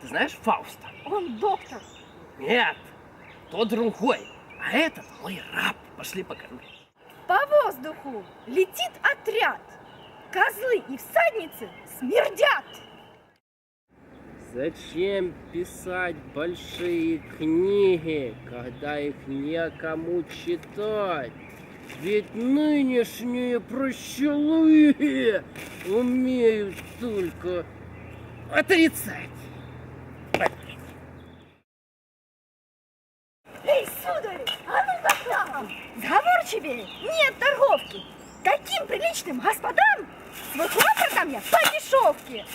Ты знаешь Фауста? Он доктор. Нет, тот другой. А этот мой раб. Пошли покормим. По воздуху летит отряд. Козлы и всадницы смердят. Зачем писать большие книги, когда их некому читать? Ведь нынешние прощелые умеют только отрицать. Сговорчивее нет торговки. Таким приличным господам с выхлопотом я по дешевке.